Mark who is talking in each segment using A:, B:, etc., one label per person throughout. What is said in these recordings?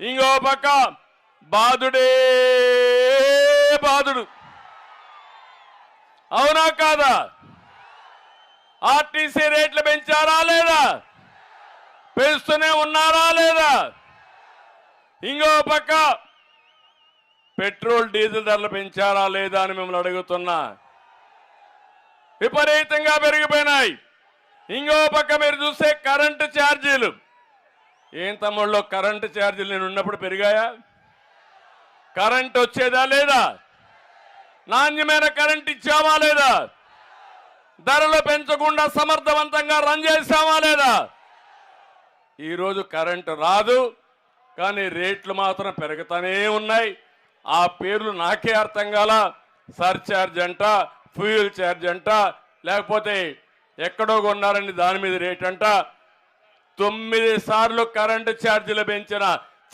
A: ఇంకో పక్క. బాధుడే బాధుడు అవునా కాదా? ఆర్టీసీ రేట్లు పెంచారా లేదా? పెంచుతూనే ఉన్నారా లేదా? ఇంకో పక్క. పెట్రోల్ డీజిల్ ధరలు పెంచారా లేదా అని మిమ్మల్ని అడుగుతున్నా. విపరీతంగా పెరిగిపోయినాయి. ఇంకో పక్క మీరు చూస్తే కరెంటు ఛార్జీలు. ఏం తమ్ముళ్ళు కరెంటు ఛార్జీలు నేను ఉన్నప్పుడు పెరిగాయా? కరెంట్ వచ్చేదా లేదా? నాణ్యమైన కరెంట్ ఇచ్చామా లేదా? ధరలు పెంచకుండా సమర్థవంతంగా రన్ చేశామా లేదా? ఈరోజు కరెంటు రాదు కానీ రేట్లు మాత్రం పెరుగుతూనే ఉన్నాయి. ఆ పేర్లు నాకే అర్థం కాల. సర్ఛార్జ్ అంట ఫ్యూయల్ ఛార్జ్ అంట లేకపోతే ఎక్కడో కొన్నారని దాని మీద రేట్ అంట. తొమ్మిది సార్లు కరెంటు ఛార్జీలు పెంచిన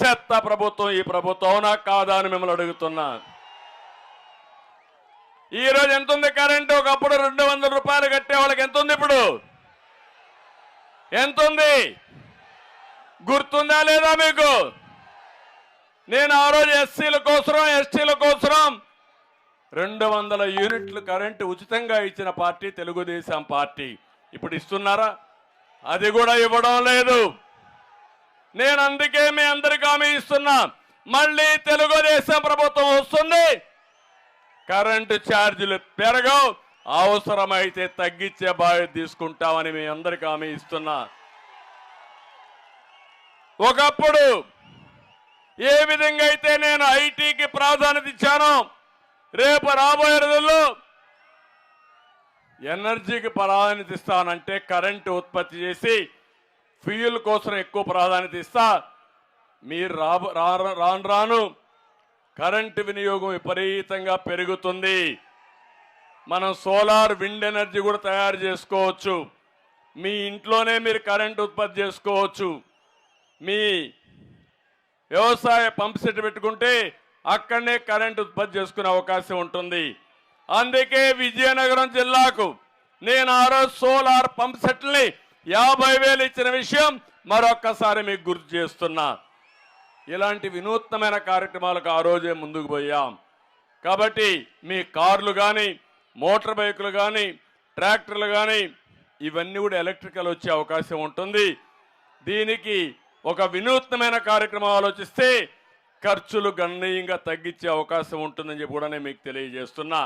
A: చెత్త ప్రభుత్వం ఈ ప్రభుత్వం అవునా కాదా అని మిమ్మల్ని అడుగుతున్నా. ఈ రోజు ఎంత ఉంది కరెంటు? ఒకప్పుడు రెండు వందల రూపాయలు కట్టే వాళ్ళకి ఎంత ఉంది ఇప్పుడు? ఎంత ఉంది? గుర్తుందా లేదా మీకు? నేను ఆ రోజు ఎస్సీల కోసం ఎస్టీల కోసం రెండు వందల యూనిట్లు కరెంటు ఉచితంగా ఇచ్చిన పార్టీ తెలుగుదేశం పార్టీ. ఇప్పుడు ఇస్తున్నారా? అది కూడా ఇవ్వడం లేదు. నేను అందుకే మీ అందరికి హామీ ఇస్తున్నా. మళ్ళీ తెలుగుదేశం ప్రభుత్వం వస్తుంది. కరెంటు ఛార్జీలు పెరగవు. అవసరమైతే తగ్గించే బాధ్యత తీసుకుంటామని మీ అందరికి హామీ ఇస్తున్నా. ఒకప్పుడు ఏ విధంగా అయితే నేను ఐటీకి ప్రాధాన్యత ఇచ్చానో రేపు రాబోయే రోజుల్లో ఎనర్జీకి ప్రాధాన్యత ఇస్తానంటే కరెంటు ఉత్పత్తి చేసి ఫ్యూయల్ కోసం ఎక్కువ ప్రాధాన్యత ఇస్తా. మీరు రా- రాను రాను కరెంటు వినియోగం విపరీతంగా పెరుగుతుంది. మనం సోలార్ విండ్ ఎనర్జీ కూడా తయారు చేసుకోవచ్చు. మీ ఇంట్లోనే మీరు కరెంట్ ఉత్పత్తి చేసుకోవచ్చు. మీ వ్యవసాయ పంప్ సెట్ పెట్టుకుంటే అక్కడనే కరెంట్ ఉత్పత్తి చేసుకునే అవకాశం ఉంటుంది. అందుకే విజయనగరం జిల్లాకు నేను ఆ రోజు సోలార్ పంప్ సెట్ని యాభై వేలు ఇచ్చిన విషయం మరొక్కసారి మీకు గుర్తు చేస్తున్నా. ఇలాంటి వినూత్నమైన కార్యక్రమాలకు ఆ రోజే ముందుకు పోయాం. కాబట్టి మీ కార్లు కానీ మోటార్ బైకులు కానీ ట్రాక్టర్లు కానీ ఇవన్నీ కూడా ఎలక్ట్రికల్ వచ్చే అవకాశం ఉంటుంది. దీనికి ఒక వినూత్నమైన కార్యక్రమం ఆలోచిస్తే ఖర్చులు గణనీయంగా తగ్గించే అవకాశం ఉంటుందని చెప్పి కూడా నేను మీకు తెలియజేస్తున్నా.